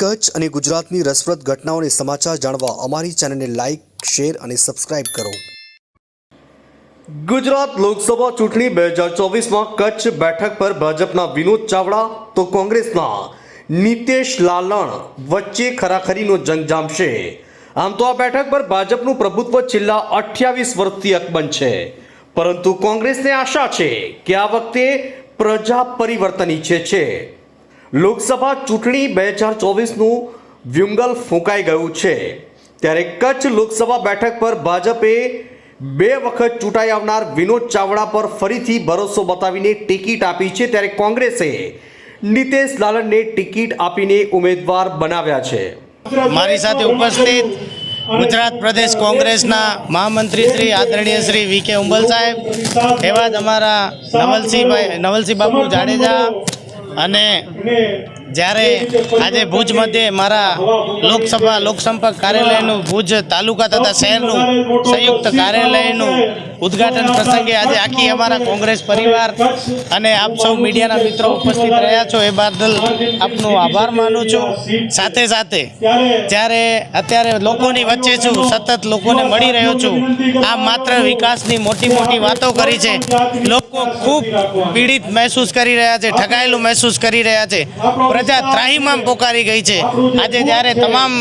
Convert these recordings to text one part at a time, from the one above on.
કચ્છ અને ગુજરાતની રસપ્રદ ઘટનાઓને સમાચાર જાણવા અમારી ચેનલને લાઇક શેર અને સબસ્ક્રાઇબ કરો. ગુજરાત લોકસભા ચૂંટણી બે હજાર ચોવીસમાં કચ્છ બેઠક પર ભાજપના વિનોદ ચાવડા, તો કોંગ્રેસના નીતેશ લાલણ વચ્ચે ખરાખરીનો જંગ જામશે. આમ તો આ બેઠક પર ભાજપનું પ્રભુત્વ છેલ્લા અઠ્યાવીસ વર્ષથી અકબંધ છે. પરંતુ કોંગ્રેસને આશા છે કે આ વખતે પ્રજા પરિવર્તન ઈચ્છે છે. લોકસભા ચૂંટણી બે હજાર ચોવીસનું વ્યુંગલ ફૂંકાઈ ગયું છે. ત્યારે કચ્છ લોકસભા બેઠક પર ભાજપે બે વખત ચૂંટાઈ આવનાર વિનોદ ચાવડા પર ફરીથી ભરોસો બતાવીને ટિકિટ આપી છે. ત્યારે કોંગ્રેસે નીતેશ લાલનને ટિકિટ આપીને ઉમેદવાર બનાવ્યા છે. મારી સાથે ઉપસ્થિત ગુજરાત પ્રદેશ કોંગ્રેસના મહામંત્રી શ્રી આદરણીય શ્રી વી કે ઉંબલ સાહેબ, એવા જ અમારા નવલસિંહભાઈ નવલસિંહ બાપુ જાડેજા અને જ્યારે આજે ભુજ મધ્યે મારા લોકસભા, લોકસંપર્ક કાર્યાલયનું ભુજ તાલુકા તથા શહેરનું સંયુક્ત કાર્યાલયનું ઉદ્ઘાટન પ્રસંગે આજે આખી અમારા કોંગ્રેસ પરિવાર અને આપ સૌ મીડિયાના મિત્રો ઉપસ્થિત રહ્યા છો. એ બદલ આપનો આભાર માનું છું. સાથે સાથે જ્યારે અત્યારે લોકોની વચ્ચે છું, સતત લોકોને મળી રહ્યો છું. આ માત્ર વિકાસની મોટી મોટી વાતો કરી છે. લોકો ખૂબ પીડિત મહેસૂસ કરી રહ્યા છે, ઠગાયેલું મહેસૂસ કરી રહ્યા છે. પ્રજા ત્રાહીમામ પોકારી ગઈ છે. આજે જ્યારે તમામ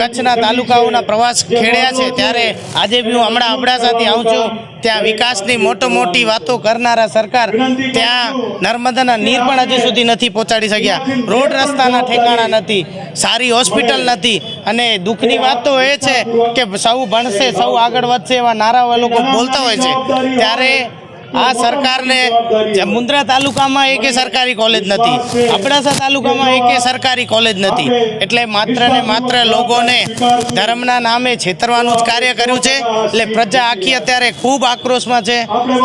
કચ્છના તાલુકાઓના પ્રવાસ ખેડ્યા છે, ત્યારે આજે બી હું હમણાં અબડાસાથી આવું છું. ત્યાં વિકાસની મોટો મોટી વાતો કરનારા સરકાર ત્યાં નર્મદાના નીર પણ હજી સુધી નથી પહોંચાડી શક્યા. રોડ રસ્તાના ઠેકાણા નથી, સારી હોસ્પિટલ નથી. અને દુઃખની વાત તો એ છે કે સૌ ભણશે, સૌ આગળ વધશે એવા નારાઓ લોકો બોલતા હોય છે. ત્યારે આ સરકારને મુન્દ્રા તાલુકામાં એકે સરકારી કોલેજ નથી, અબડાસા તાલુકામાં એકે સરકારી કોલેજ નથી. એટલે માત્ર ને માત્ર લોકોને ધર્મના નામે છેતરવાનું જ કાર્ય કર્યું છે. એટલે પ્રજા આખી અત્યારે ખૂબ આક્રોશમાં છે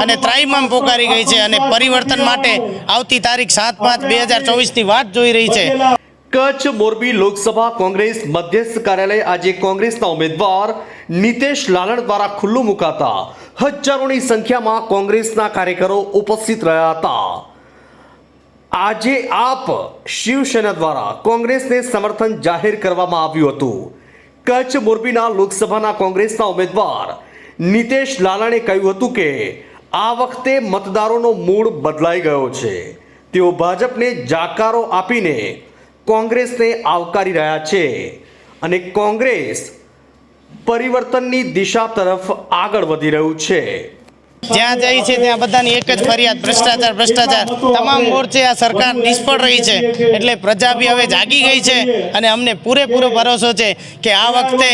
અને ત્રાઈમામ પોકારી ગઈ છે અને પરિવર્તન માટે આવતી તારીખ સાત પાંચ બે હજાર ચોવીસની વાત જોઈ રહી છે. કચ્છ મોરબી લોકસભા કોંગ્રેસ મધ્યસ્થ કાર્યાલય આજે કોંગ્રેસના ઉમેદવાર નીતેશ લાલણ દ્વારા ખુલ્લું મુકાતા હજારોની સંખ્યામાં કોંગ્રેસના કાર્યકરો ઉપસ્થિત રહ્યા હતા. આજે આપ શિવસેના દ્વારા કોંગ્રેસને સમર્થન જાહેર કરવામાં આવ્યું હતું. કચ્છ મોરબીના લોકસભાના કોંગ્રેસના ઉમેદવાર નીતેશ લાલાણે કહ્યું હતું કે, આ વખતે મતદારોનો મૂડ બદલાઈ ગયો છે. તેઓ ભાજપને જાકારો આપીને કોંગ્રેસને આવકારી રહ્યા છે. અને કોંગ્રેસ પરિવર્તનની દિશા તરફ આગળ વધી રહ્યું છે. જ્યાં જાય છે ત્યાં બધાની એક જ ફરિયાદ, ભ્રષ્ટાચાર ભ્રષ્ટાચાર. તમામ મોરચે આ સરકાર નિષ્ફળ રહી છે. એટલે પ્રજા બી હવે જાગી ગઈ છે અને અમને પૂરેપૂરો ભરોસો છે કે આ વખતે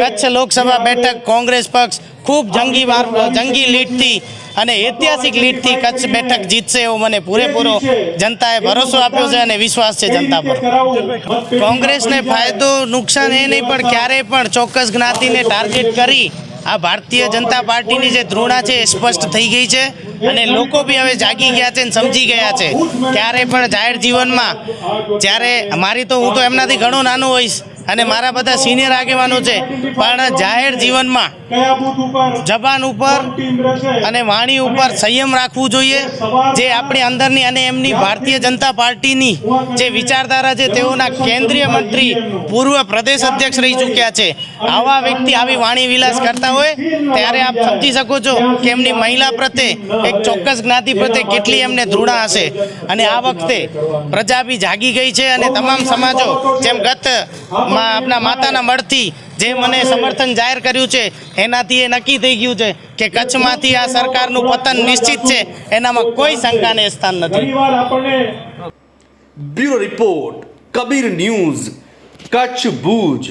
કચ્છ લોકસભા બેઠક, કોંગ્રેસ પક્ષ ખૂબ જંગી જંગી લીડથી અને ઐતિહાસિક લીડથી કચ્છ બેઠક જીતશે એવો મને પૂરેપૂરો જનતાએ ભરોસો આપ્યો છે અને વિશ્વાસ છે જનતા પર. કોંગ્રેસને ફાયદો નુકસાન એ નહીં પણ ક્યારેય પણ ચોક્કસ જ્ઞાતિને ટાર્ગેટ કરી આ ભારતીય જનતા પાર્ટીની જે ધૃણા છે એ સ્પષ્ટ થઈ ગઈ છે અને લોકો બી હવે જાગી ગયા છે અને સમજી ગયા છે. ક્યારે પણ જાહેર જીવનમાં જ્યારે મારી તો હું તો એમનાથી ઘણો નાનો હોઈશ અને મારા બધા સિનિયર આગેવાનો છે. પણ જાહેર જીવનમાં જબાન ઉપર અને વાણી ઉપર સંયમ રાખવું જોઈએ. જે આપણી અંદરની અને એમની ભારતીય જનતા પાર્ટીની જે વિચારધારા છે, તેઓના કેન્દ્રીય મંત્રી, પૂર્વ પ્રદેશ અધ્યક્ષ રહી ચૂક્યા છે. આવા વ્યક્તિ આવી વાણી વિલાસ કરતા હોય, ત્યારે આપ સમજી શકો છો કે એમની મહિલા પ્રત્યે એક ચોક્કસ જ્ઞાતિ પ્રત્યે કેટલી એમને ધૃણા હશે. અને આ વખતે પ્રજા બી જાગી ગઈ છે અને તમામ સમાજો, જેમ ગત આપણા માતાના મળથી જે મને સમર્થન જાહેર કર્યું છે એનાથી એ નક્કી થઈ ગયું છે કે કચ્છમાંથી આ સરકારનું પતન નિશ્ચિત છે એનામાં કોઈ શંકાને સ્થાન નથી. Bureau report Kabir news Kutch Bhuj.